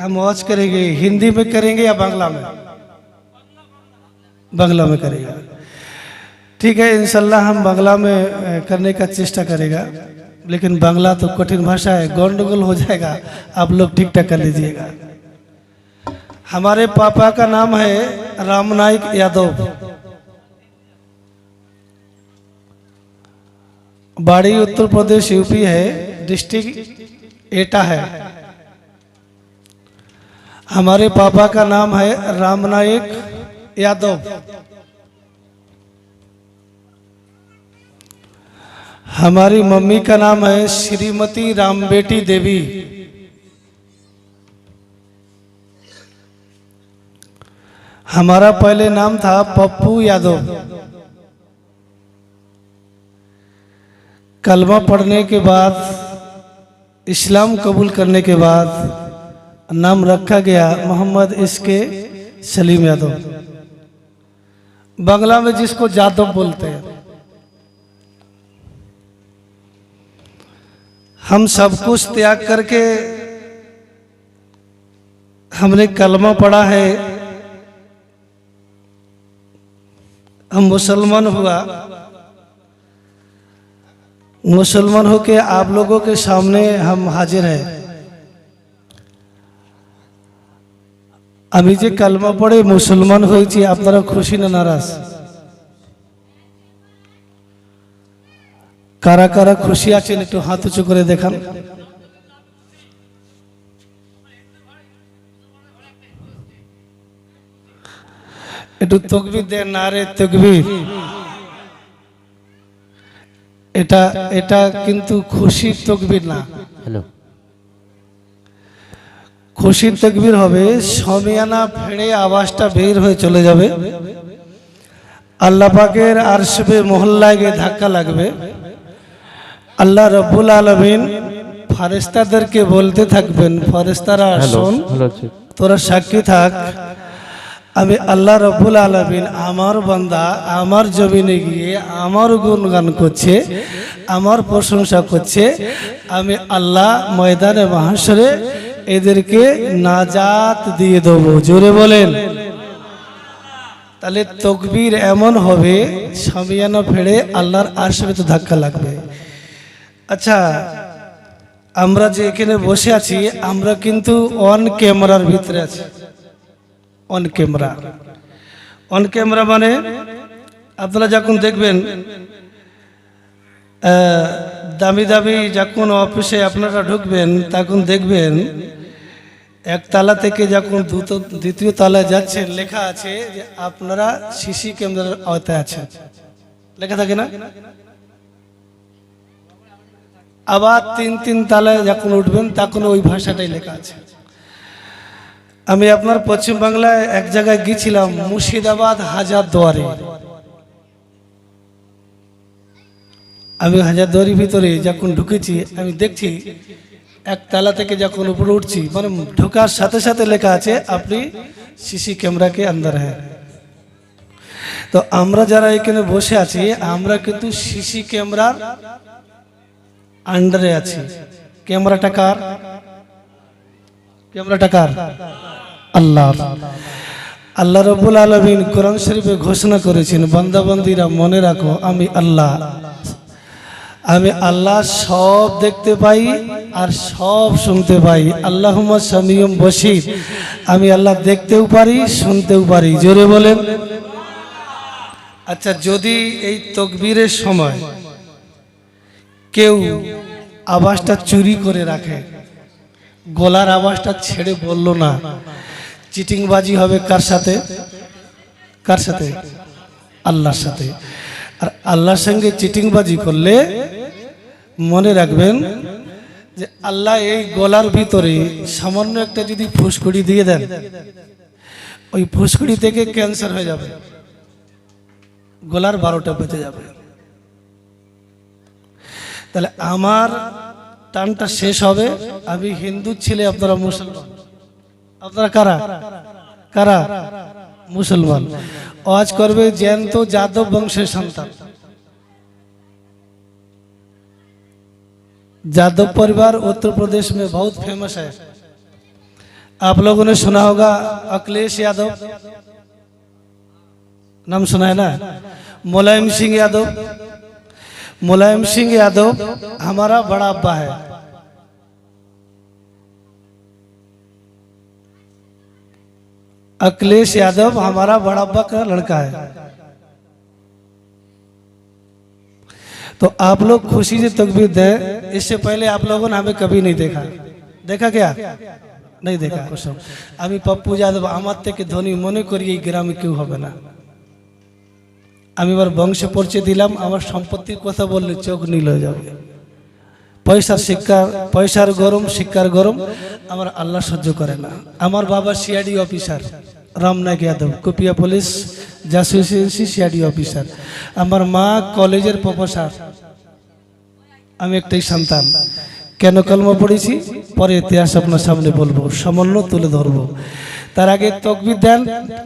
हम वॉच करेंगे, हिंदी में करेंगे या बांग्ला में? बांग्ला में करेगा। ठीक है, इंशाल्लाह हम बांग्ला में करने का चेष्टा करेगा। लेकिन बांग्ला तो कठिन भाषा है, गंडगोल हो जाएगा। आप लोग ठीक ठाक कर लीजिएगा। हमारे पापा का नाम है रामनाइक यादव। बाड़ी उत्तर प्रदेश यूपी है, डिस्ट्रिक्ट एटा है। हमारे पापा का नाम है रामनाइक यादव। हमारी मम्मी का नाम है श्रीमती रामबेटी देवी। हमारा पहले नाम था पप्पू यादव। कलमा पढ़ने के बाद, इस्लाम कबूल करने के बाद नाम रखा गया मोहम्मद इसके सलीम यादव। बंगला में जिसको जादव बोलते हैं। हम सब कुछ त्याग करके हमने कलमा पढ़ा है। हम मुसलमान हुआ। मुसलमान होके आप लोगों के सामने हम हाजिर हैं। আমি যে কালমা পড়ে মুসলমান হয়েছি, আপনারা খুশি না নারাজ? কারা কারা খুশি আছেন একটু হাত উঁচু করে দেখান। একটু তকবির দেন না রে তকবির। এটা এটা কিন্তু খুশির তকবির না। হ্যালো। খুশির তকবির হবে সমিয়ানা ফেড়ে আওয়াজটা বের হয়ে চলে যাবে। আল্লাহ পাকের আরশবে মহল্লায় গিয়ে ধাক্কা লাগবে। আল্লাহ রব্বুল আলমিন ফারেস্তাদেরকে বলতে থাকবেন ফারেস্তারা শোন তোরা সাক্ষী থাক আমি আল্লাহ রব্বুল আলমিন আমার বান্দা আমার জমিনে গিয়ে আমার গুণগান করছে আমার প্রশংসা করছে আমি আল্লাহ ময়দানে মহাসরে এদেরকে নাজাত দিয়ে দেবো। জোরে বলেন। তাহলে তকবীর এমন হবে সামিয়ানা ফেড়ে আল্লাহর আরশবে তো ধাক্কা লাগবে। আচ্ছা আমরা যে এখানে বসে আছি, আমরা কিন্তু অন ক্যামেরার ভিতরে আছি। অন ক্যামেরা অন ক্যামেরা মানে আপনারা যখন দেখবেন দামি দামি যখন অফিসে আপনারা ঢুকবেন, তখন দেখবেন এক তালা থেকে যখন দ্বিতীয় তলায় যাচ্ছেন, লেখা আছে যে আপনারা সিসি ক্যামেরার আওতায় আছেন। লেখা থাকে না? আবার তিন তিন তালায় যখন উঠবেন, তখন ওই ভাষাটাই লেখা আছে। আমি আপনার পশ্চিম বাংলায় এক জায়গায় গিয়েছিলাম, মুর্শিদাবাদ হাজার দুয়ারে। আমি হাজার দুয়ারির ভিতরে যখন ঢুকেছি, আমি দেখছি এক তালা থেকে যখন উপরে উঠছি মানে ঢোকার সাথে সাথে লেখা আছে, আপনি সিসি ক্যামেরা কে আন্দার হ্যাঁ। তো আমরা যারা এখানে বসে আছি, আমরা কিন্তু সিসি ক্যামেরার আন্ডারে আছি। ক্যামেরাটা কার? ক্যামেরাটা কার? আল্লাহ আল্লাহ রবুল আলমিন কোরআন শরীফে ঘোষণা করেছেন, বান্দাবান্দিরা মনে রাখো, আমি আল্লাহ। আমি আল্লাহ সব দেখতে পাই আর সব শুনতে পাই। আল্লাহ সামিয়ম বসির আমি আল্লাহ দেখতেও পারি, শুনতেও পারি। জোরে বলেন। আচ্ছা যদি এই তকবীরের সময় কেউ আওয়াজটা চুরি করে রাখে, গলার আওয়াজটা ছেড়ে বলল না, চিটিংবাজি হবে কার সাথে? কার সাথে? আল্লাহর সাথে। আর আল্লাহর সঙ্গে চিটিংবাজি করলে মনে রাখবেন যে আল্লাহ এই গলার ভিতরে সামান্য একটা যদি ফুসকুড়ি দিয়ে দেন, ওই ফুসকুড়ি থেকে ক্যান্সার হয়ে যাবে। গলার বারোটা বেঁচে যাবে। তাহলে আমার টানটা শেষ হবে। আমি হিন্দু ছেলে, আপনারা মুসলমান। আপনারা কারা? কারা? মুসলমান। আওয়াজ করবে জ্যান্ত যাদব বংশের সন্তান यादव परिवार उत्तर प्रदेश में बहुत फेमस है आप लोगों ने सुना होगा अखिलेश यादव नाम सुना है ना मुलायम सिंह यादव मुलायम सिंह यादव हमारा बड़ा अब्बा है अखिलेश यादव हमारा बड़ा अब्बा का लड़का है तो आप लोग खुशी से तकबीर दें इससे पहले आप लोगों ने हमें कभी नहीं देखा देखा क्या नहीं देखा कुसुम আমি পপ্পু যাদব আমার থেকে ধনী মনে করি এই গ্রামে কেউ হবে না আমি এবার বংশ পরিচয় দিলাম আমার সম্পত্তির কথা বললে চোখ নীল হয়ে যাবে পয়সার শিক্ষার, পয়সার গরম, শিক্ষার গরম, আমার আল্লাহ সহ্য করে না। আমার বাবা সিআইডি অফিসার রামনাথ যাদব, কুপিয়া পুলিশ, জাসুসি সিআইডি অফিসার। আমার মা কলেজের প্রফেসর। আমি একটাই সন্তান। কেন কলমা পড়েছি? পরে ইতিহাস আপনার সামনে বলব, সামান্য তুলে ধরবো। তার আগে তকবির দেন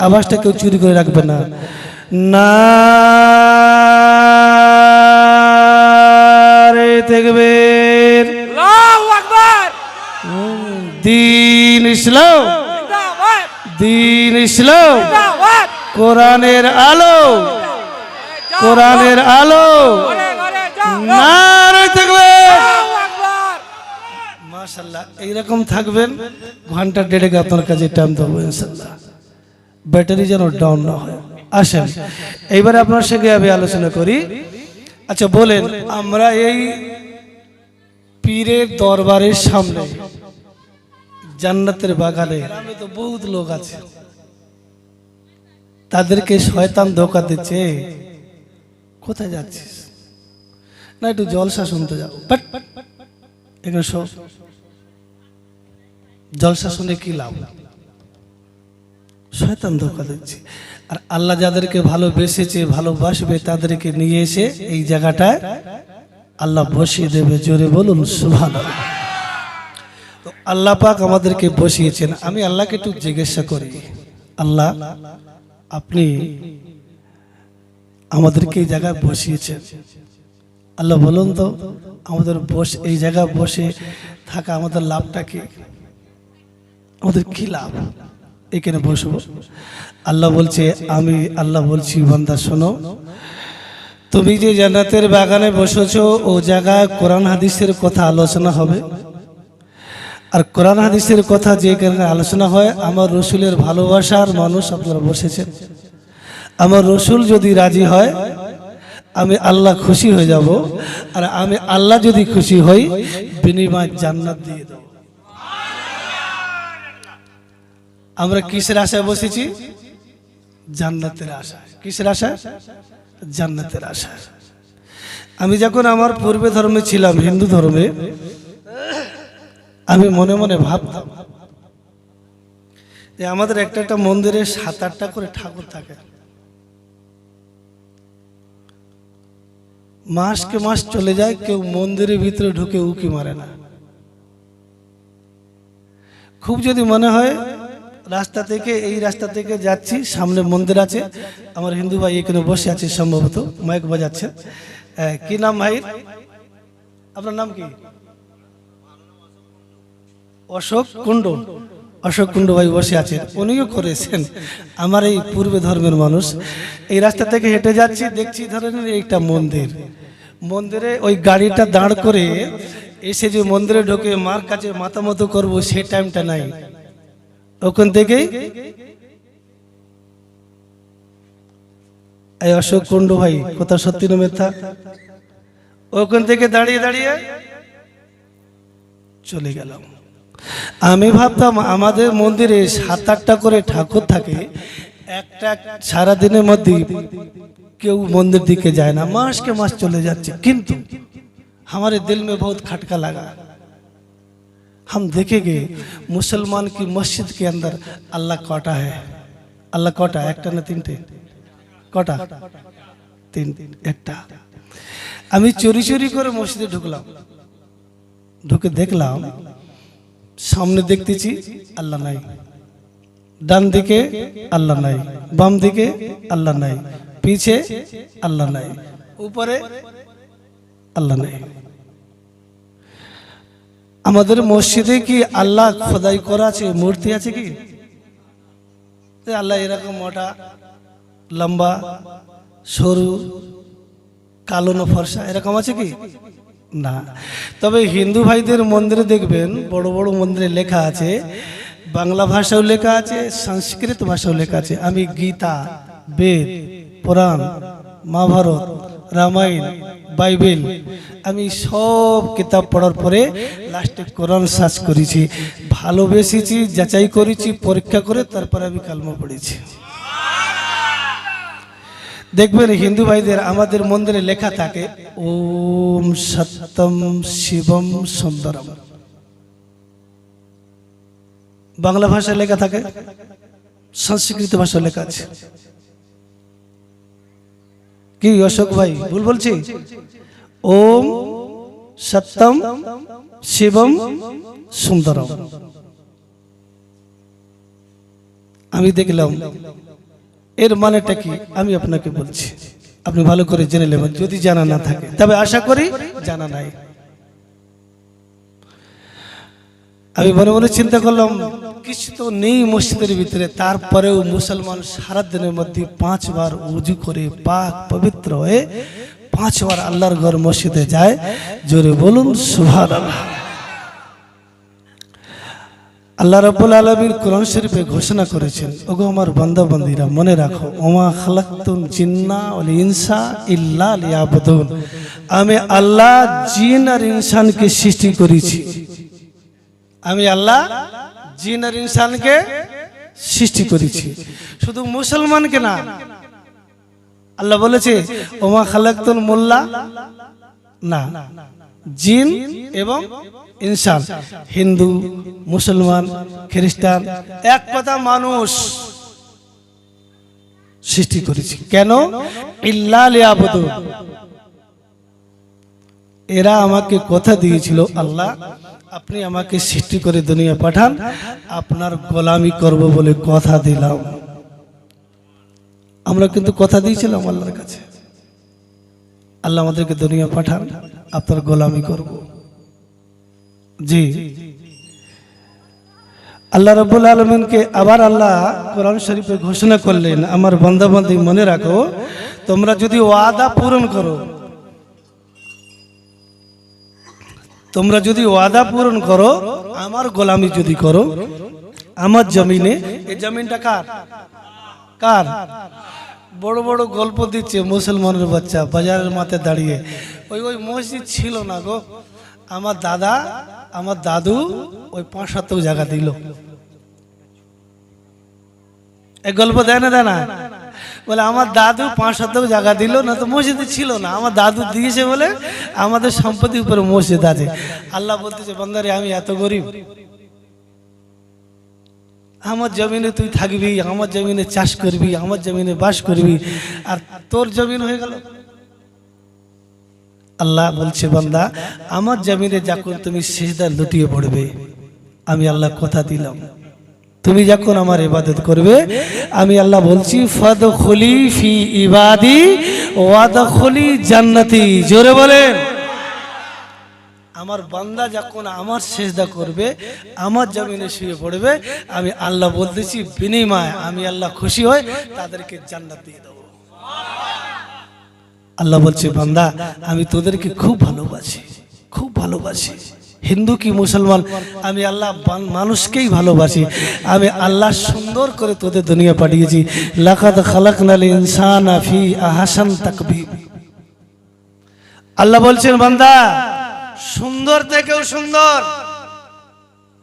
আওয়াজটা কেউ চুরি করে রাখবে না। না রে দিন ইসলাম। দিন ইসলাম। কোরআনের আলো। কোরআনের আলো। ঘরে ঘরে যাও না রে তেকবীর। আল্লাহু আকবার মাশাল্লাহ এইরকম থাকবেন, ঘণ্টা দেড়েক আপনার কাছে টাইম দেবো ইনশাল্লাহ ব্যাটারি যেন ডাউন না হয়। আসেন, এইবারে আপনার সঙ্গে আমি আলোচনা করি। আচ্ছা বলেন, আমরা এই পীরের দরবারের সামনে জান্নাতের বাগানে তো বহুত লোক আছে। তাদেরকে শয়তান ধোকা দিচ্ছে। কোথায় যাচ্ছিস? না, একটু জলসা শুনতে যাও। জলসা শুনে কি লাভ? শয়তান ধোকা দিচ্ছে। আর আল্লাহ যাদেরকে ভালোবেসেছে, ভালোবাসবে, তাদেরকে নিয়ে এসে এই জায়গাটায় আল্লাহ বসিয়ে দেবে। জোরে বলুন সুভান আল্লাহ পাক আমাদেরকে বসিয়েছেন। আমি আল্লাহকে একটু জিজ্ঞাসা করি, আল্লাহ, আপনি আমাদেরকে এই জায়গায় বসিয়েছেন। আল্লাহ বলুন তো, আমাদের বস, এই জায়গায় বসে থাকা আমাদের লাভটা কি? আমাদের কি লাভ? এখানে বসবো। আল্লাহ বলছে, আমি আল্লাহ বলছি, বান্দা, শোনো, তুমি যে জান্নাতের বাগানে বসেছ, ও জায়গায় কোরআন, হাদিসের কথা আলোচনা হবে। আর কোরআন হাদিসের কথা যে কারণে আলোচনা হয়, আমার রসুলের ভালোবাসার মানুষ আপনারা বসেছেন। আমার রসুল যদি রাজি হয়, আমি আল্লাহ খুশি হয়ে যাব, আর আমি আল্লাহ যদি খুশি হই, বিনিময় জান্নাত দিয়ে দেব। আমরা কিসের আশায় বসেছি? জান্নাতের আশায়। কিসের আশায়? জান্নাতের আশায়। আমি যখন আমার পূর্বে ধর্মে ছিলাম, হিন্দু ধর্মে আমি মনে মনে ভাবতাম যে আমাদের একটা একটা মন্দিরে সাত আটটা করে ঠাকুর থাকে। মাসকে মাস চলে যায়, কেউ মন্দিরের ভিতরে ঢুকে উকি মারে না। খুব যদি মনে হয়, রাস্তা থেকে, এই রাস্তা থেকে যাচ্ছি, সামনে মন্দির আছে। আমার হিন্দু ভাই এখানে বসে আছে সম্ভবত, মাইক বাজাচ্ছে। কি নাম ভাই আপনার নাম কি? অশোক কুণ্ড। অশোক কুণ্ড ভাই বসে আছেন। উনিও করেছেন। আমার এই পূর্বে ধর্মের মানুষ। এই রাস্তা থেকে হেঁটে যাচ্ছি, দেখছি ধরেন একটা মন্দির। মন্দিরে ওই গাড়িটা দাঁড় করে এসে যে মন্দিরে ঢোকে মার কাছে মাথা মতো করব, সে টাইমটা নাই। ওখান থেকেই এই অশোক কুণ্ড ভাই, কোথা সত্যি না মিথ্যা? ওখান থেকে দাঁড়িয়ে দাঁড়িয়ে চলে গেলাম। আমি ভাবতাম আমাদের মন্দিরে সাত আটটা করে ঠাকুর থাকে একটা সারা দিনের মধ্যে কেউ মন্দির দিকে যায় না মাস के मास चले जाते किंतु हमारे दिल में बहुत खटका लगा हम देखेंगे मुसलमान की मस्जिद के अंदर अल्लाह कौटा है अल्लाह कौटा একটা না তিনটে কটা তিন একটা আমি চুরি চুরি করে মসজিদে ঢুকলাম ঢুকে দেখলাম সামনে দেখতেছি, আল্লাহ নাই। ডান দিকে, আল্লাহ নাই। বাম দিকে, আল্লাহ নাই। পিছে, আল্লাহ নাই। উপরে, আল্লাহ নাই। আমাদের মসজিদে কি আল্লাহ খোদাই করা আছে, মূর্তি আছে কি? আল্লাহ এরকম মোটা, লম্বা, সরু, কালো ফর্সা, এরকম আছে কি? না। তবে হিন্দু ভাইদের মন্দিরে দেখবেন, বড় বড় মন্দিরে লেখা আছে, বাংলা ভাষাও লেখা আছে, সংস্কৃত ভাষাও লেখা আছে। আমি গীতা, বেদ, পুরাণ, মহাভারত, রামায়ণ, বাইবেল, আমি সব কিতাব পড়ার পরে লাস্টে কোরআন সার্চ করেছি, ভালোবেসেছি, যাচাই করেছি, পরীক্ষা করে তারপরে আমি কালমা পড়েছি। দেখবেন হিন্দু ভাইদের আমাদের মন্দিরে লেখা থাকে, ওম সত্যম শিবম সুন্দরম। বাংলা ভাষায় লেখা থাকে, সংস্কৃত ভাষায় লেখা আছে। কি অশোক ভাই, ভুল বলছি? ওম সত্যম শিবম সুন্দরম। আমি দেখলাম এর মানেটা কি? আমি আপনাকে বলছি। আপনি ভালো করে জেনে নেবেন, যদি জানা না থাকে। তবে আশা করি জানা নাই। আমি মনে মনে চিন্তা করলাম, কিছু তো নেই মসজিদের ভিতরে। তারপরেও মুসলমান সারা দিনের মধ্যে পাঁচবার উজু করে পাক পবিত্র হয়ে পাঁচবার আল্লাহর ঘর মসজিদে যায়। জোরে বলুন সুভার আল্লাহ রাব্বুল আলামিন কোরআন শরীফে ঘোষণা করেছেন, ওগো আমার বান্দা বান্দীরা মনে রাখো, ওমা খালাকতুন জিন্না ওয়াল ইনসা ইল্লা লিয়াবুদুন। আমি আল্লাহ জিন আর ইনসানকে সৃষ্টি করেছি। আমি আল্লাহ জিন আর ইনসানকে সৃষ্টি করেছি। শুধু মুসলমানকে না, আল্লাহ বলেছে, ওমা খালাকতুন মোল্লা, না জিন এবং ইনসান, হিন্দু, মুসলমান, খ্রিস্টান, এক কথা মানুষ সৃষ্টি করেছি। কেন? ইল্লা লিয়াবুদুন এরা আমাকে কথা দিয়েছিল, আল্লাহ, আপনি আমাকে সৃষ্টি করে দুনিয়া পাঠান, আপনার গোলামি করব বলে কথা দিলাম। আমরা কিন্তু কথা দিয়েছিলাম আল্লাহর কাছে। আল্লাহ আমাদেরকে দুনিয়া পাঠান, আপনার গোলামি করব। জি। আল্লাহ রব্বুল আলমিনকে আবার আল্লাহ কোরআন শরীফে ঘোষণা করলেন, আমার বন্ধাবন্ধী মনে রাখো, তোমরা যদি ওয়াদা পূরণ করো, তোমরা যদি ওয়াদা পূরণ করো, আমার গোলামি যদি করো, আমার জমিনে, এই জমিনটা কার? কার? বড় বড় গল্প দিচ্ছে মুসলমানের বাচ্চা বাজারের মাথায় দাঁড়িয়ে। ওই ওই মসজিদ ছিল না গো। আমার দাদা, আমার দাদু ওই পাঁচ শতক জায়গা দিল। এই গল্প দেয় না দেয় না? বলে, আমার দাদু পাঁচ শতক জায়গা দিল, না তো মসজিদ ছিল না। আমার দাদু দিয়েছে বলে আমাদের সম্পত্তির উপরে মসজিদ আছে। আল্লাহ বলতেছে, বন্দারে, আমি এত গরিব। আমার জমিনে তুই থাকবি, আমার জমিনে চাষ করবি, আমার জমিনে বাস করবি, আর তোর জমিন হয়ে গেল। আল্লাহ বলছে, বান্দা, আমার জমিনে যখন তুমি সেজদা লুটিয়ে পড়বে, আমি আল্লাহ কথা দিলাম। তুমি যখন আমার ইবাদত করবে, আমি আল্লাহ বলছি ফদ খলি ফি ইবাদি ওয়াদ খলি জান্নাতি। জোরে বলেন। আমার বান্দা যখন আমার সেজদা করবে, আমার জমিনে শুয়ে পড়বে, আমি আল্লাহ বলতেছি, বিনিময় আমি আল্লাহ খুশি হয়ে তাদেরকে জান্নাত দিয়ে দেবো। আল্লাহ বলছে, বান্দা, আমি তোদেরকে খুব ভালোবাসি খুব ভালোবাসি। হিন্দু কি মুসলমান? আমি আল্লাহ মানুষকেই ভালোবাসি। আমি আল্লাহ সুন্দর করে তোদের দুনিয়া পাঠিয়েছি। লাকাত খালাকনাল ইনসান ফি আহাসান তাকবীর আল্লাহ বলছেন, বান্দা সুন্দর থেকেও সুন্দর।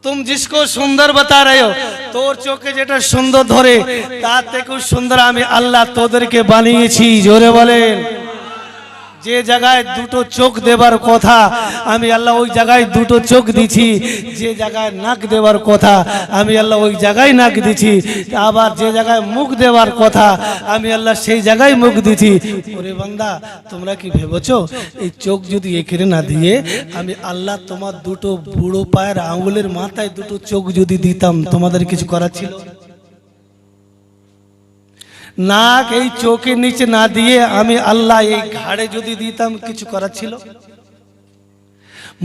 তুম জিসকো সুন্দর বতা রে তোর চোখে যেটা সুন্দর ধরে, তার থেকেও সুন্দর আমি আল্লাহ তোদেরকে বানিয়েছি, জোরে বলেন। যে জায়গায় দুটো চোখ দেবার কথা, আমি আল্লাহ ওই জায়গায় দুটো চোখ দিছি, যে জায়গায় নাক দেবার কথা, আমি আল্লাহ ওই জায়গায় নাক দিছি আবার যে জায়গায় মুখ দেবার কথা, আমি আল্লাহ সেই জায়গায় মুখ দিছি। ওরে বান্দা, তোমরা কি ভেবেছো? এই চোখ যদি এখানে না দিয়ে আমি আল্লাহ তোমার দুটো বুড়ো পায়ের আঙুলের মাথায় দুটো চোখ যদি দিতাম, তোমাদের কিছু করার ছিল? নাক এই চোখের নিচে না দিয়ে আমি আল্লাহ এই ঘাড়ে যদি দিতাম, কিছু করার ছিল?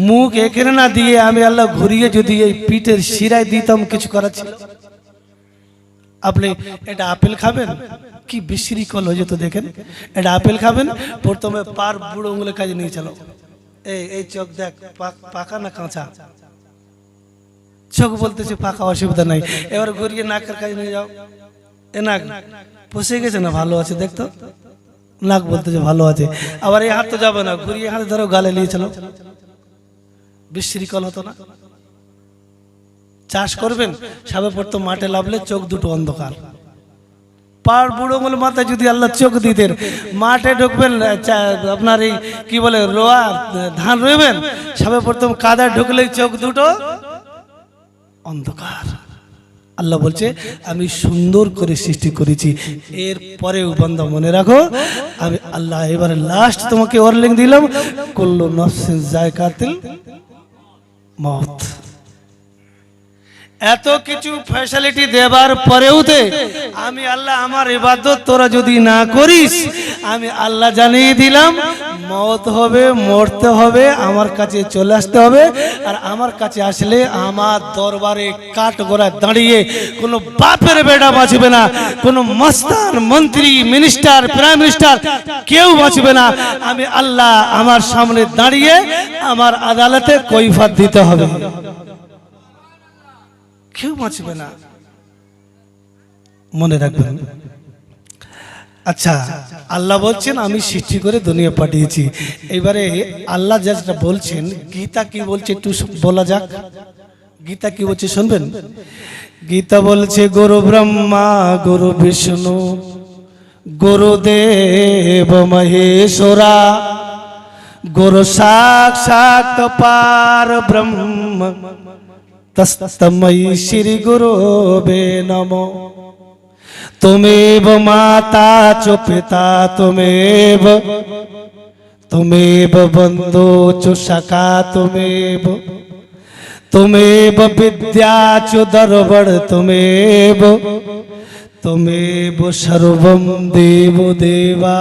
মুখ এখানে না দিয়ে আমি আল্লাহ ঘুরিয়ে যদি এই পিঠের শিরায় দিতাম, কিছু করার ছিল? আপনি এটা আপেল খাবেন? কি বিশৃঙ্খল হয়ে যেত দেখেন। এটা আপেল খাবেন, প্রথমে পার বুড়ো উঙ্গুলে কাজে নিয়ে চলো। এই এই চোখ দেখ পাকা না কাঁচা? চোখ বলতেছে পাকা, অসুবিধা নাই। এবার ঘুরিয়ে নাকের কাজে নিয়ে যাও। এ নাক পুষে গেছে না, ভালো আছে, দেখতো? নাক বলতেছে ভালো আছে। আবার এই হাত তো যাবে না, ঘুরিয়ে হাতে ধরো, গালে নিয়ে চলো। বিশৃঙ্খল হতো না। চাষ করবেন, সাবে পড়তো মাঠে লাভলে চোখ দুটো অন্ধকার। পাড় বুড়ো বলে মাথায় যদি আল্লাহ চোখ দিতেন মাঠে ঢুকবেন আপনার এই কি বলে, রোয়া, ধান রইবেন, সবে প্রথম কাদা ঢুকলেই চোখ দুটো অন্ধকার। আল্লাহ বলছে, আমি সুন্দর করে সৃষ্টি করেছি। এর পরেও বান্দা মনে রাখো, আমি আল্লাহ এবারে লাস্ট তোমাকে ওয়ার্নিং দিলাম, কুল্লু নফসিন জায়কাতিল মত এত কিছু ফ্যাসিলিটি দেবার পরেও তে আমি আল্লাহ আমার ইবাদত তোরা যদি না করিস, আমি আল্লাহ জানিয়ে দিলাম মত হবে, মরতে হবে, আমার কাছে চলে আসতে হবে। আর আমার কাছে আসলে আমার দরবারে কাঠ গোড়ায় দাঁড়িয়ে কোনো বাপের বেটা বাঁচবে না, কোনো মস্তান মন্ত্রী, মিনিস্টার, প্রাইম মিনিস্টার কেউ বাঁচবে না। আমি আল্লাহ আমার সামনে দাঁড়িয়ে আমার আদালতে কৈফাত দিতে হবে। কেউ বাঁচবে না। মনে রাখবেন আচ্ছা আল্লাহ বলছেন, আমি সৃষ্টি করে দুনিয়া পাঠিয়েছি। এবারে আল্লাহ যেটা বলছেন, গীতা কি বলছে একটু বলা যাক? গীতা কি বলছে শুনবেন? গীতা বলছে, গুরু ব্রহ্মা, গুরু বিষ্ণু গুরুদেব মহেশ্বরা, গুরু সাক্ষাৎ পার ব্রহ্ম তস্তময়ী শ্রী গুরুবে নমো। তুমেব মাতা চ পিতা তুমেব তুমেব বন্ধু চ সখা তুমেব তুমেব বিদ্যা চ দর্বণ তুমেব তুমেব সর্বম দেব দেবা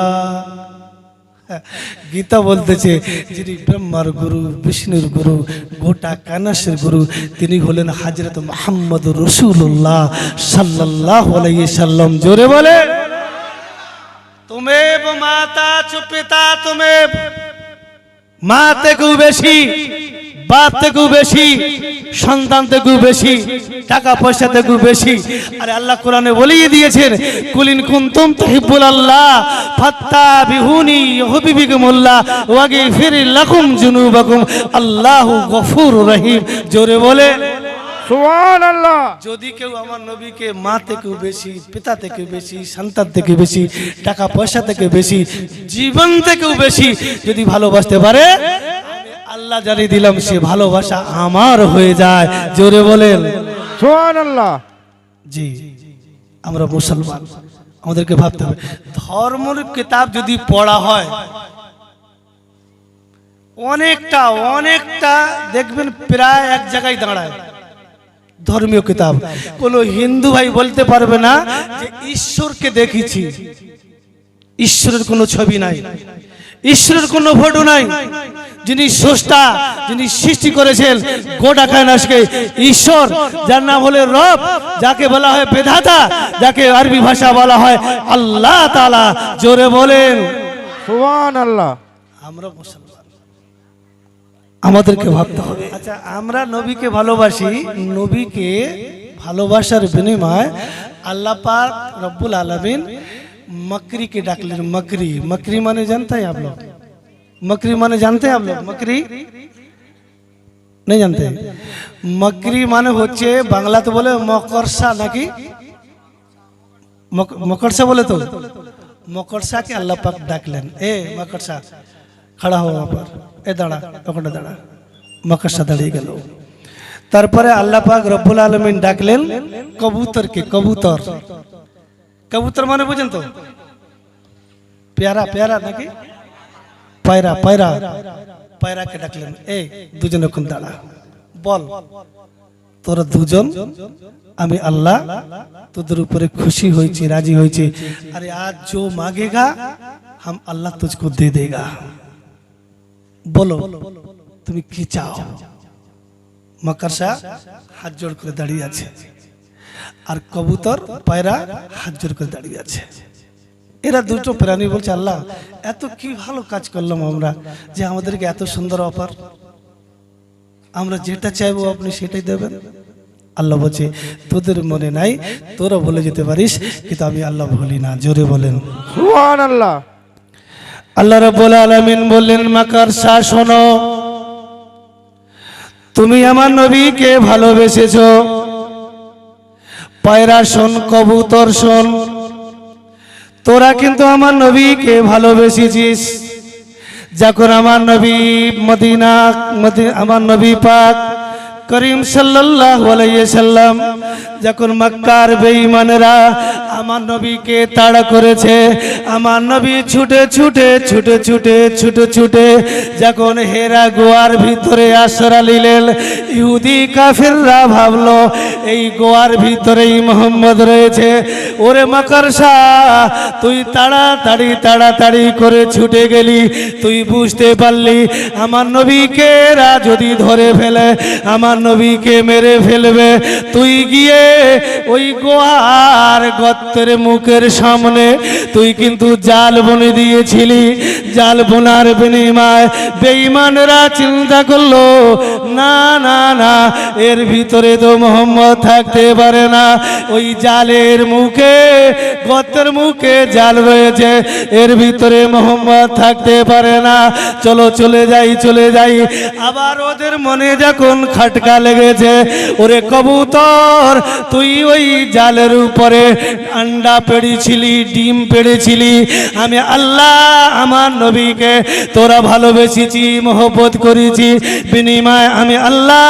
গীতা বলতেছে, যিনি ব্রহ্মার গুরু, বিষ্ণুর গুরু, গোটা কানাসের গুরু, তিনি হলেন হাজরত মোহাম্মদ রসুল্লাহ সাল্লাহ সাল্লাম। জোরে বলে। তুমেব মাতা চুপিতা তুমেব মা থেকেও বেশি। বাপ থেকেও বেশি সন্তান থেকেও বেশি টাকা পয়সা থেকেও বেশি। আরে আল্লাহ কোরআনে বলেই দিয়েছেন কুলিন কুনতুম তুহিব্বুল আল্লাহ ফাত্তা বিহুনি হুবিবিকুমুল্লাহ ওয়াগে ফির লাকুম জুনুবাকুম আল্লাহু গফুর রহিম। জোরে বলে। যদি কেউ আমার নবীকে মা থেকেও বেশি পিতা থেকে বেশি সন্তান থেকে বেশি টাকা পয়সা থেকে বেশি জীবন থেকেও বেশি যদি ভালোবাসতে পারে আল্লাহ জানিয়ে দিলাম সে ভালোবাসা আমার হয়ে যায়। জোরে বলেন। আল্লাহ জি আমরা মুসলমান আমাদেরকে ভাবতে হবে। ধর্মের কিতাব যদি পড়া হয় অনেকটা অনেকটা দেখবেন প্রায় এক জায়গায় দাঁড়ায়। ধর্মীয় কিতাব। কোনো হিন্দু ভাই বলতে পারবে না যে ঈশ্বরকে দেখেছি। ঈশ্বরের কোনো ছবি নাই। ঈশ্বরের কোনো ফটো নাই। যিনি স্রষ্টা যিনি সৃষ্টি করেছেন গোটা কায়নাসকে ঈশ্বর যার নাম হলে রব যাকে বলা হয় বেধাতা যাকে আরবি ভাষা বলা হয় আল্লাহ তালা জোরে বলেন। আল্লাহ আমরা মুসলমান। আমাদেরকে ভাবতে হবে। আচ্ছা আমরা নবীকে ভালোবাসি। নবীকে ভালোবাসার বিনিময় আল্লাহ পাক রব্বুল আলমিন मकरी के डाकलेन मकरी मकरी माने जानते हैं आप लोग मकरी माने जानते हैं आप लोग मकरी नहीं जानते मकरी माने হচ্ছে বাংলাতে বলে মকরসা নাকি মক- মকরসা বলে তো মকরসা के अल्लाह पाक डाकलेन ए मकरसा खड़ा हो वहाँ पर এ দাঁড়া ওখানে দাঁড়া মকরসা দাঁড়িয়ে গেল তারপরে আল্লাহ পাক রব্বুল আলমিন ডাকলেন কবুতরকে কবুতর কবুতর মানে বুঝেন তো পেয়ারা পেয়ারা নাকি পায়রা পায়রা পায়রাকে ডাকলেন এই দুজন এখন দাঁড়া বল তোরা দুজন আমি আল্লাহ তোদের উপরে খুশি হয়েছি রাজি হয়েছি আরে আজ যো মাগেগা হাম আল্লাহ তুজকো দে দেগা বলো তুমি কি চাও মকার শাহ হাত জোড় করে দাঁড়িয়ে আছে আর কবুতর পায়রা হাত জোড় করে দাঁড়িয়ে আছে। এরা দুটো প্রাণী বলছে আল্লাহ এত কি ভালো কাজ করলাম আমরা যে আমাদেরকে এত সুন্দর অফার। আমরা যেটা চাইব আপনি সেটাই দেবেন। আল্লাহ বলছে তোদের মনে নাই তোরা বলে যেতে পারিস কিন্তু আমি আল্লাহ বলি না। জোরে বলেন। আল্লাহ আল্লাহ রাব্বুল আলামিন বললেন মাকার শাহ শোনো তুমি আমার নবীকে ভালোবেসেছো। পায়রা শোন, কবুতর শোন। তোরা কিন্তু আমার নবীকে ভালোবেসেছিস। যখন আমার নবী মদিনা আমার নবী পাক। করিম সাল্লাম, যখন মক্কার বেঈমানেরা আমার নবীকে তাড়া করেছে, আমার নবী ছুটে ছুটে ছুটে ছুটে ছুটে ছুটে যখন হেরা গোয়ার ভিতরে আশ্রা নিলেন ইহুদি কাফিররা ভাবলো, এই গোয়ার ভিতরেই মোহাম্মদ রয়েছে। ওরে মাকড়সা, তুই তাড়াতাড়ি তাড়াতাড়ি করে ছুটে গেলি, তুই বুঝতে পারলি, আমার নবীকে যদি ধরে ফেলে, আমার নবীকে মেরে ফেলবে। তুই গিয়ে ওই গোয়ার গর্তের মুখের সামনে, তুই কিন্তু জাল বনে দিয়েছিলি। জাল বোনার বিনিময় বেঈমানরা চিন্তা করল, না না না, এর ভিতরে তো মোহাম্মদ থাকতে পারে না। ওই জালের মুখে, গর্তের মুখে জাল রয়েছে, এর ভিতরে মোহাম্মদ থাকতে পারে না। চলো, চলে যাই চলে যাই। আবার ওদের মনে যখন খাটকা লেগেছে। ওরে কবুতর, তুই ওই জালের উপরে আন্ডা পেড়েছিলি, ডিম পেড়েছিলি। আমি আল্লাহ আমার নবীকে তোরা ভালোবেসেছি, মহব্বত করেছি। বিনিময় আমি আল্লাহ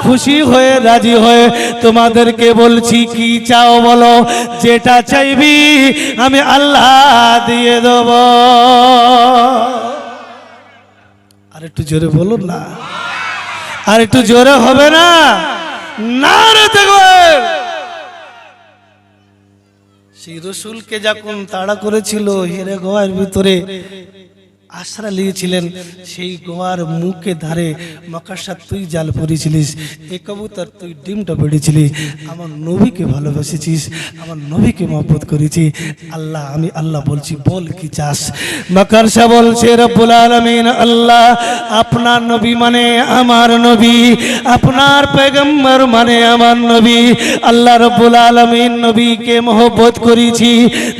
খুশি হয়ে রাজি হয়ে তোমাদেরকে বলছি, কি চাও বলো? যেটা চাইবি আমি আল্লাহ দিয়ে দেব। আর একটু জোরে বলুন না। আর একটু জোরে হবে না? না রে সেই রসুলকে যখন তাড়া করেছিল, হেরে গোয়ার ভিতরে আশ্রা নিয়েছিলেন সেই গোয়ার মুখে ধারে মকাশা তুই জাল পড়েছিলিস এ কবুতর তুই ডিমটা পেড়েছিলি, আমার নবীকে ভালোবেসেছিস, আমার নবীকে মহব্বত করেছি, আল্লাহ, আমি আল্লাহ বলছি, বল কি চাস? মকারসা বলছে, রব্বুল আলামিন, আল্লাহ, আপনার নবী মানে আমার নবী, আপনার পেগম্বর মানে আমার নবী, আল্লাহ রব্বুল আলামিন নবীকে মহব্বত করেছি,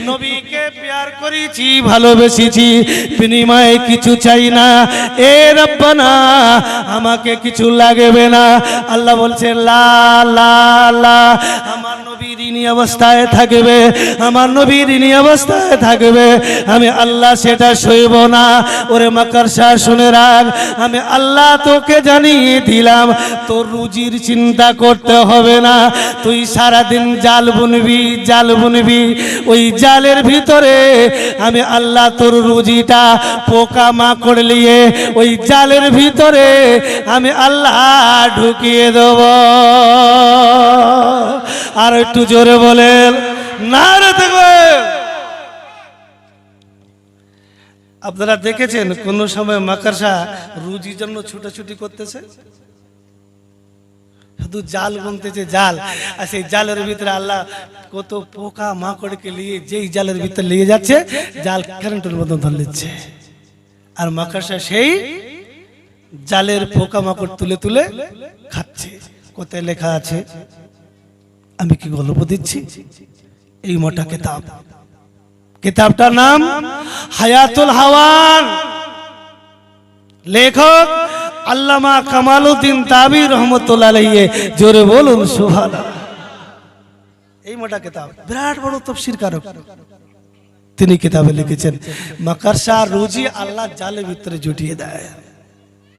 নবীকে প্যার করেছি, ভালোবেসেছি, বিনিময়ে কিছু চাই না। এ রব্বানা, আমাকে কিছু লাগবে না। আল্লাহ বলছে, লা লা লা আমার ঋণী অবস্থায় থাকবে, আমার নবী ঋণী অবস্থায় থাকবে। আমি আল্লাহ সেটা সইব না। ওরে মাকার শাহ, শুনে রাখ, আমি আল্লাহ তোকে জানিয়ে দিলাম, তোর রুজির চিন্তা করতে হবে না। তুই সারাদিন জাল বুনবি জাল বুনবি। ওই জালের ভিতরে আমি আল্লাহ তোর রুজিটা পোকা মাকড় নিয়ে, ওই জালের ভিতরে আমি আল্লাহ ঢুকিয়ে দেব। আর একটু জোরে বলেন, না রে আপনারা দেখেছেন কোন সময় মাকারসা রুজির জন্য ছুটাছুটি করতেছে? শুধু জাল বুনতেছে জাল। আর সেই জালের ভিতরে আল্লাহ কত পোকা মাকড়কে নিয়ে যেই জালের ভিতরে নিয়ে যাচ্ছে, জাল কারেন্টের মতন ধরে নিচ্ছে। আর মাকারসা সেই জালের পোকা মাকড় তুলে তুলে খাচ্ছে। কোথায় লেখা আছে? আমি কি গল্প দিচ্ছি? এই মোটা কেতাব কিতাবটার নাম হায়াতুল হাওয়ান। লেখক আল্লামা কামালউদ্দিন তাবি রহমতুল্লাহ আলাইহি, জোরে বলুন, সুবহানাল্লাহ। এই মোটা কিতাব। বিরাট বড় তফসির কারক। তিনি কিতাবে লিখেছেন মাকারসা রুজি আল্লাহ জালের ভিতরে জুটিয়ে দেয়।